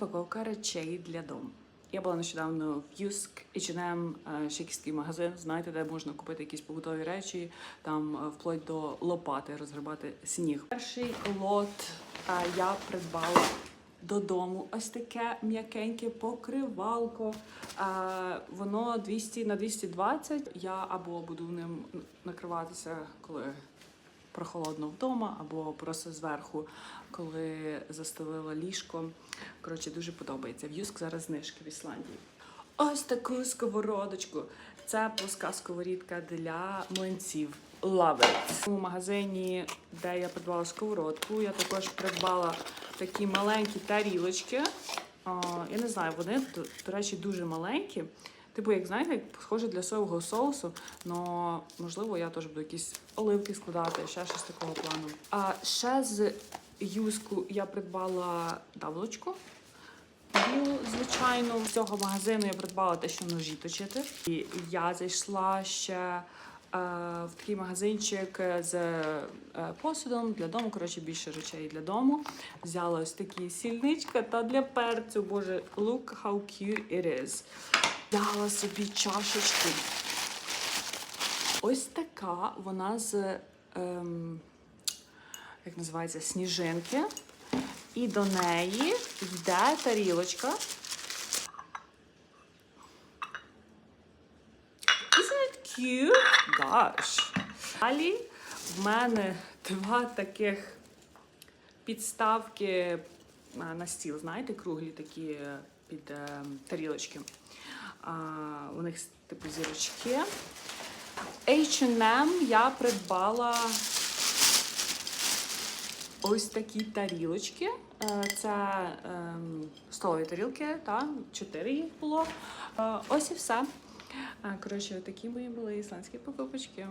Розпаковка речей для дому. Я була нещодавно в Юск, H&M, е, якийсь магазин, знаєте, де можна купити якісь побутові речі, там е, вплоть до лопати розгребати сніг. Перший лот е, я придбала додому. Ось таке м'якеньке покривалко. Воно 200 на 220. Я або буду ним накриватися, коли прохолодно вдома, або просто зверху, коли застелила ліжко. Коротше, дуже подобається. В Юск зараз знижки в Ісландії. Ось таку сковородочку. Це плоска сковорідка для млинців. Love it. У магазині, де я придбала сковородку, я також придбала такі маленькі тарілочки. Я не знаю, вони, до речі, дуже маленькі. Типу, як знаєте, схоже для соєвого соусу, але можливо я теж буду якісь оливки складати, ще щось такого плану. А ще з юску я придбала давлочку. Білу, звичайно, з цього магазину я придбала те, що ножі точити. І я зайшла ще в такий магазинчик з е, посудом для дому. Коротше, більше речей для дому. Взяла ось такі сільничка та для перцю. Боже, look how cute it is. Взяла собі чашечку. Ось така вона з ем, як називається, сніжинки. І до неї йде тарілочка. Isn't it cute? Gosh. Далі в мене два таких підставки е, на стіл, знаєте, круглі такі е, під е, тарілочки. А, у них типу зірочки. H&M я придбала ось такі тарілочки. Це ем, столові тарілки, та чотири їх було. Ось і все. Коротше, такі мої були ісландські покупочки.